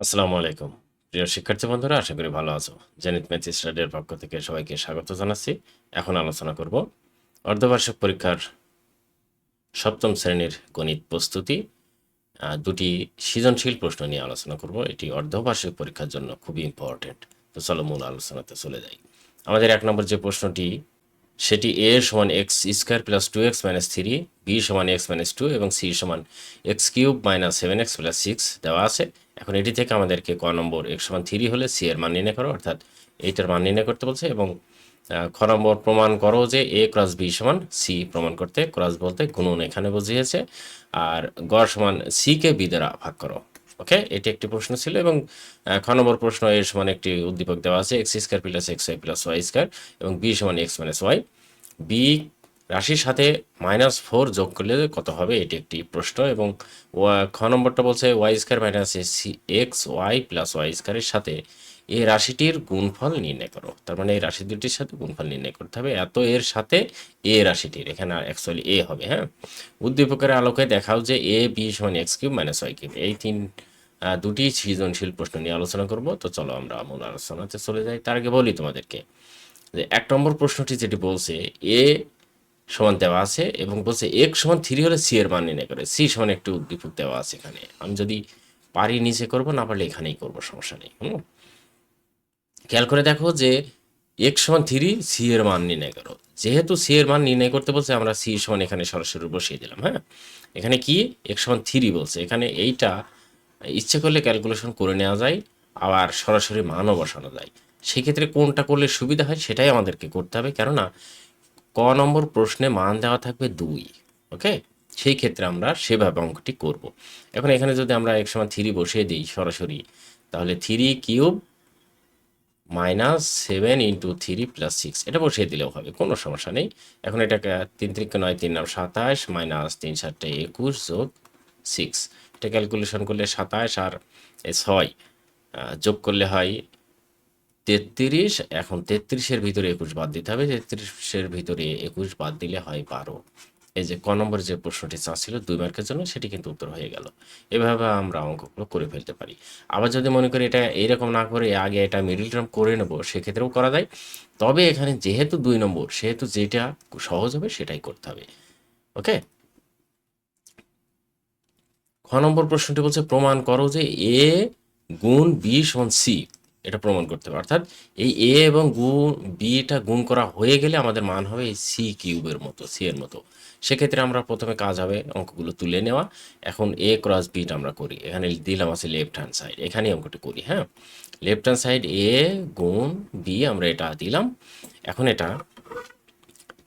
আসসালামু আলাইকুম। প্রিয় শিক্ষার্থী বন্ধুরা, আশা করি ভালো আছো। জেনিত ম্যাথ স্টাডির পক্ষ থেকে সবাইকে স্বাগত জানাচ্ছি। এখন আলোচনা করব অর্ধবার্ষিক পরীক্ষার সপ্তম শ্রেণির গণিত প্রস্তুতি। দুটি সৃজনশীল প্রশ্ন নিয়ে আলোচনা করব। এটি অর্ধবার্ষিক পরীক্ষার জন্য খুবই ইম্পর্টেন্ট তো চলো মূল আলোচনাতে চলে যাই। আমাদের এক নম্বর যে প্রশ্নটি সেটি এ সমান x square plus two x minus three B সমান এক্স মাইনাস টু এবং সি সমান x cube minus seven x plus six দেওয়া আছে। এখন এটি থেকে আমাদেরকে ক নম্বর এক্স সমান থ্রি হলে সি এর মান নির্ণয় করো, অর্থাৎ এইটার মান নির্ণয় করতে বলছে এবং খ নম্বর প্রমাণ করো যে এ ক্রস বি সমান সি প্রমাণ করতে ক্রস বলতে গুণন এখানে বুঝিয়েছে, আর গড় সমান সি কে বি দ্বারা ভাগ করো। ওকে এটি একটি প্রশ্ন ছিল এবং খ নম্বর প্রশ্ন এর সমান একটি উদ্দীপক দেওয়া আছে x square plus x y plus y square এবং বি সমান এক্স মাইনাস ওয়াই বি রাশির সাথে মাইনাস ফোর যোগ করলে কত হবে? এটি একটি প্রশ্ন এবং খ নম্বরটা বলছে y square minus x y plus y স্কোয়ারের সাথে এই রাশিটির গুণফল নির্ণয় করো। তার মানে এই রাশি দুটির সাথে গুণফল নির্ণয় করতে হবে। এত এর সাথে এ রাশিটির। এখানে অ্যাকচুয়ালি এ হবে হ্যাঁ? উদ্দীপকের আলোকে দেখাও যে এ বি সমান x cube minus y cube এই তিন দুটি সৃজনশীল প্রশ্ন নিয়ে আলোচনা করব। তো চলো আমরা মূল আলোচনাতে চলে যাই। তার আগে বলি তোমাদেরকে যে এক নম্বর প্রশ্নটি যেটি বলছে এ সমান দেওয়া আছে এবং বলছে এক সমান থ্রি হলে সি এর মান নির্ণয় করে। সি সমান একটু উদ্দীপক দেওয়া আছে এখানে। আমি যদি পারি নিচে করব, না পারলে এখানেই করব, সমস্যা নেই, হুম? খেয়াল করে দেখো যে এক সমান থ্রি সি এর মান নির্ণয় করো। যেহেতু সি এর মান নির্ণয় করতে বলছে, আমরা সি সমান এখানে সরাসরি বসিয়ে দিলাম হ্যাঁ? এখানে কি? এক সমান থ্রি বলছে। এখানে এইটা ইচ্ছে করলে ক্যালকুলেশন করে নেওয়া যায়, আবার সরাসরি মানও বসানো যায়। সেক্ষেত্রে কোনটা করলে সুবিধা হয় সেটাই আমাদেরকে করতে হবে। কেননা ক নম্বর প্রশ্নে মান দেওয়া থাকবে দুই, ওকে? সেই ক্ষেত্রে আমরা সেভাবে অঙ্কটি করব। এখন এখানে যদি আমরা এক সময় থ্রি বসিয়ে দিই সরাসরি, তাহলে three cube minus seven into three plus six এটা বসিয়ে দিলেও হবে, কোনো সমস্যা নেই। এখন এটাকে তিন তিরিকে নয় তিন নাম সাতাশ মাইনাস তিন সাতটা একুশ যোগ সিক্স এটা ক্যালকুলেশন করলে সাতাশ আর ছয় যোগ করলে হয় তেত্রিশ, এখন তেত্রিশের ভিতরে একুশ বাদ দিতে হবে, তেত্রিশের ভিতরে একুশ বাদ দিলে হয় বারো। এই যে ক নম্বর যে প্রশ্নটি চাচ্ছিল, দুই মার্কের জন্য সেটি কিন্তু উত্তর হয়ে গেল। এভাবে আমরা অঙ্কগুলো করে ফেলতে পারি। আবার যদি মনে করি এটা এইরকম না করে আগে এটা মিডিল টার্ম করে নেব, সেক্ষেত্রেও করা যায়। তবে এখানে যেহেতু দুই নম্বর, সেহেতু যেটা সহজ হবে সেটাই করতে হবে। ওকে? খ নম্বর প্রশ্নটি বলছে, প্রমাণ করো যে এ গুণ বি সমান সি। এটা প্রমাণ করতে হবে। অর্থাৎ এই এ এবং গুণ বিটা গুণ করা হয়ে গেলে আমাদের মান হবে এই সি কিউবের মতো সি এর মতো। সেক্ষেত্রে আমরা প্রথমে কাজ হবে অঙ্কগুলো তুলে নেওয়া। এখন এ ক্রস বিটা আমরা করি। এখানে দিলাম আছে লেফট হ্যান্ড সাইড এখানেই অঙ্কটি করি হ্যাঁ? লেফট হ্যান্ড সাইড এ গুণ বি আমরা এটা দিলাম। এখন এটা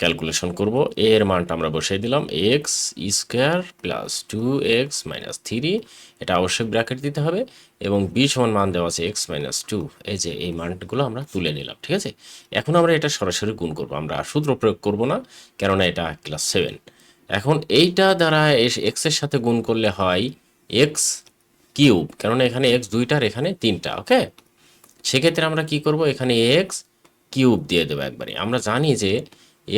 ক্যালকুলেশন করব এ এর মানটা আমরা বসিয়ে দিলাম x square plus two x minus three এটা অবশ্যই ব্র্যাকেট দিতে হবে, এবং বি সমান মান দেওয়া আছে এক্স মাইনাস টু এই যে এই মানগুলো আমরা তুলে নিলাম, ঠিক আছে? এখন আমরা এটা সরাসরি গুণ করব, আমরা সূত্র প্রয়োগ করব না, কেননা এটা ক্লাস সেভেন এখন এইটা দ্বারা এক্সের সাথে গুণ করলে হয় এক্স কিউব কেননা এখানে এক্স দুইটার এখানে তিনটা, ওকে? সেক্ষেত্রে আমরা কি করব, এখানে এক্স কিউব দিয়ে দেবো একবারে। আমরা জানি যে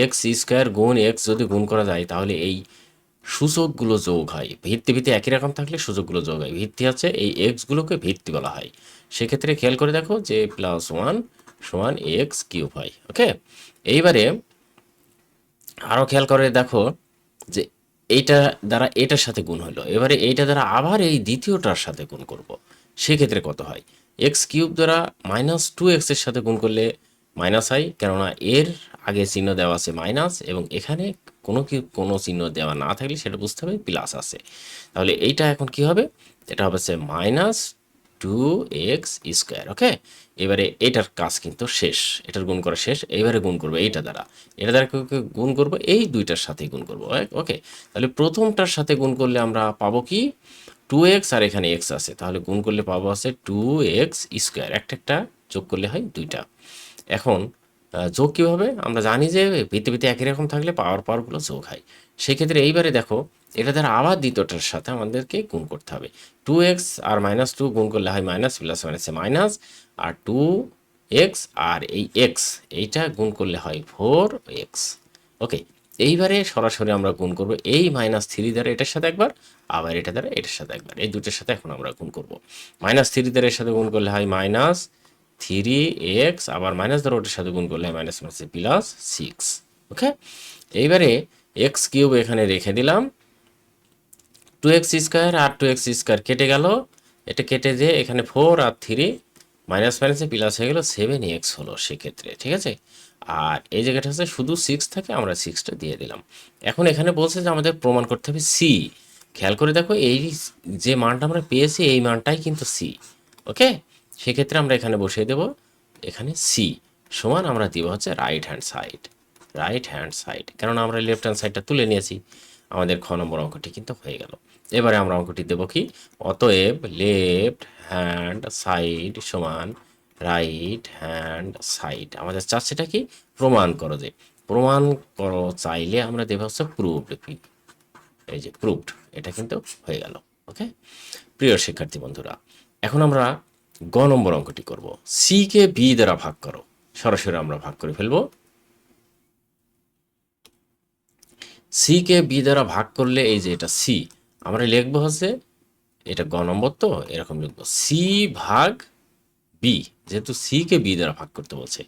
এক্স স্কোয়ার গুণ এক্স যদি গুণ করা যায়, তাহলে এই সূচকগুলো যোগ হয়। ভিত্তি ভিত্তি একই রকম থাকলে সূচকগুলো যোগ হয়। ভিত্তি আছে, এই এক্সগুলোকে ভিত্তি বলা হয়। সেক্ষেত্রে খেয়াল করে দেখো যে প্লাস ওয়ান সমান এক্স কিউব হয়, ওকে? এইবারে আরও খেয়াল করে দেখো যে এইটা দ্বারা এটার সাথে গুণ হলো। এবারে এইটা দ্বারা আবার এই দ্বিতীয়টার সাথে গুণ করব। সেক্ষেত্রে কত হয়? এক্স কিউব দ্বারা মাইনাস টু এক্সের সাথে গুণ করলে মাইনাস হয়, কেননা এর আগে চিহ্ন দেওয়া আছে মাইনাস এবং এখানে কোনো কি, কোনো চিহ্ন দেওয়া না থাকলে সেটা বুঝতে হবে প্লাস আছে। তাহলে এইটা এখন কি হবে? এটা হবে minus two x square okay এবারে এটার কাজ কিন্তু শেষ। এটার গুণ করা শেষ। এবারে গুণ করব এইটা দ্বারা। এটা দ্বারা গুণ করব? এই দুইটার সাথে গুণ করব ওকে তাহলে প্রথমটার সাথে গুণ করলে আমরা পাবো কি? টু এক্স আর এখানে এক্স আছে। তাহলে গুণ করলে পাবো আছে টু এক্স স্কোয়ার একটা একটা যোগ করলে হয় দুইটা। এখন যোগ কীভাবে? আমরা জানি যে ভিত্তি একই রকম থাকলে পাওয়ার পাওয়ারগুলো যোগ হয়। সেক্ষেত্রে এইবারে দেখো, এটা দ্বারা আবার দ্বিতীয়টার সাথে আমাদেরকে গুণ করতে হবে। টু এক্স আর মাইনাস টু গুণ করলে হয় মাইনাস প্লাস মাইনাসে মাইনাস আর টু এক্স আর এই এক্স এইটা গুণ করলে হয় ফোর এক্স ওকে এইবারে সরাসরি আমরা গুণ করব এই মাইনাস থ্রি দ্বারা এটার সাথে একবার, আবার এটা দ্বারা এটার সাথে একবার। এই দুটোর সাথে এখন আমরা গুণ করব। মাইনাস থ্রি দ্বারা এর সাথে গুণ করলে হয় মাইনাস থ্রি এক্স আবার মাইনাস দ্বারা ওটার সাথে গুণ করলে minus minus plus six okay এইবারে এক্স কিউব এখানে রেখে দিলাম। টু এক্স স্কোয়ার আর টু এক্স স্কোয়ার কেটে গেল। এটা কেটে যে এখানে ফোর আর থ্রি মাইনাস মাইনাসে প্লাস হয়ে গেল সেভেন এক্স হলো সেক্ষেত্রে, ঠিক আছে? আর এই জায়গাটা হচ্ছে শুধু সিক্স থাকে, আমরা সিক্সটা দিয়ে দিলাম। এখন এখানে বলছে যে আমাদের প্রমাণ করতে হবে সি খেয়াল করে দেখো, এই যে মানটা আমরা পেয়েছি, এই মানটাই কিন্তু সি ওকে সেক্ষেত্রে আমরা এখানে বসিয়ে দেব, এখানে সি সমান আমরা দিব হচ্ছে right hand side right hand side কারণ আমরা লেফট হ্যান্ড সাইডটা তুলে নিয়েছি, আমাদের খ নম্বর অঙ্কটি কিন্তু হয়ে গেল। এবারে আমরা অঙ্কটি দেবো কি? অতএব লেফট হ্যান্ড সাইড সমান রাইট হ্যান্ড সাইড আমাদের চাচ্ছেটা কি? প্রমাণ করো যে, প্রমাণ করো চাইলে আমরা দেবো হচ্ছে প্রুভড পি এই যে প্রুভড এটা কিন্তু হয়ে গেল ওকে প্রিয় শিক্ষার্থী বন্ধুরা, এখন আমরা গ নম্বর অঙ্কটি করব। সি কে বি দ্বারা ভাগ করো। সরাসরি আমরা ভাগ করে ফেলব। সি কে বি দ্বারা ভাগ করলে এই যে এটা সি আমরা লিখব হচ্ছে এটা গ নম্বর তো, এরকম লিখব। সি ভাগ বি যেহেতু সি কে বি দ্বারা ভাগ করতে বলছে।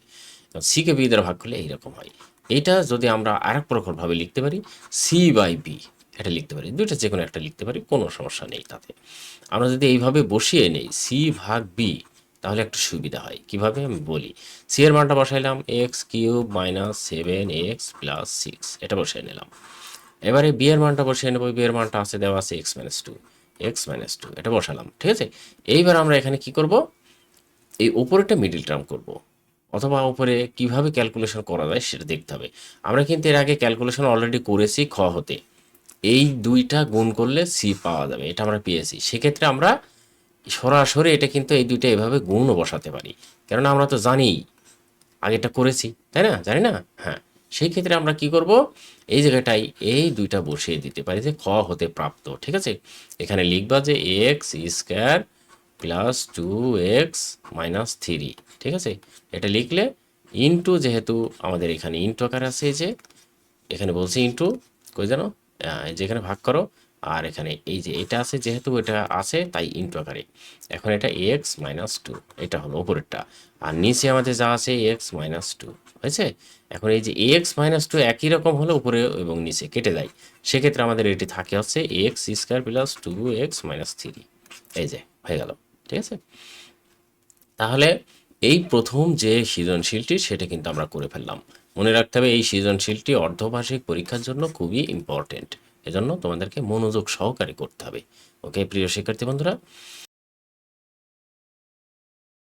সি কে বি দ্বারা ভাগ করলে এইরকম হয়। এটা যদি আমরা আরেক প্রকারভাবে লিখতে পারি সি বাই বি এটা লিখতে পারি, দুইটা যে কোনো একটা লিখতে পারি, কোনো সমস্যা নেই তাতে। আমরা যদি এইভাবে বসিয়ে নেই সি ভাগ বি তাহলে একটু সুবিধা হয়। কীভাবে? আমি বলি সি এর মানটা বসাইলাম x cube minus seven x plus six এটা বসিয়ে নিলাম। এবারে বি এর মানটা বসিয়ে নেব বি এর মানটা আছে, দেওয়া আছে x minus two x minus two এটা বসালাম, ঠিক আছে? এইবার আমরা এখানে কি করব? এই উপরেটা মিডিল টার্ম করব, অথবা উপরে কীভাবে ক্যালকুলেশন করা যায় সেটা দেখতে হবে। আমরা কিন্তু এর আগে ক্যালকুলেশন অলরেডি করেছি খ হতে। এই দুইটা গুণ করলে সি পাওয়া যাবে, এটা আমরা পেয়েছি। সেক্ষেত্রে আমরা সরাসরি এটা কিন্তু এই দুইটা এভাবে গুণও বসাতে পারি। কেননা আমরা তো জানি আগেটা করেছি, তাই না? জানি না? হ্যাঁ। সেই ক্ষেত্রে আমরা কি করব? এই জায়গাটায় এই দুইটা বসিয়ে দিতে পারি যে খ হতে প্রাপ্ত, ঠিক আছে? এখানে লিখবা যে x square plus two x minus three ঠিক আছে? এটা লিখলে ইনটু যেহেতু আমাদের এখানে ইনটু আকার আছে যে, এখানে বলছি ইনটু কই জানো? যেখানে ভাগ করো, আর এখানে এই যে এটা আছে, যেহেতু এটা আছে, তাই ইনটু আকারে। এখন এটা এক্স মাইনাস টু এটা হলো ওপরেরটা আর নিচে আমাদের যা আছে এক্স মাইনাস টু হয়েছে? এখন এই যে এক্স মাইনাস টু একই রকম হলে উপরে এবং নিচে, কেটে যায় সেক্ষেত্রে আমাদের এটি থাকে হচ্ছে x square plus two x minus three এই যে, হয়ে গেল, ঠিক আছে? তাহলে এই প্রথম যে সৃজনশীলটি, সেটা কিন্তু আমরা করে ফেললাম। মনে রাখতে হবে, এই সৃজনশীলটি অর্ধবার্ষিক পরীক্ষার জন্য খুবই ইম্পর্টেন্ট এজন্য তোমাদেরকে মনোযোগ সহকারে করতে হবে। ওকে প্রিয় শিক্ষার্থী বন্ধুরা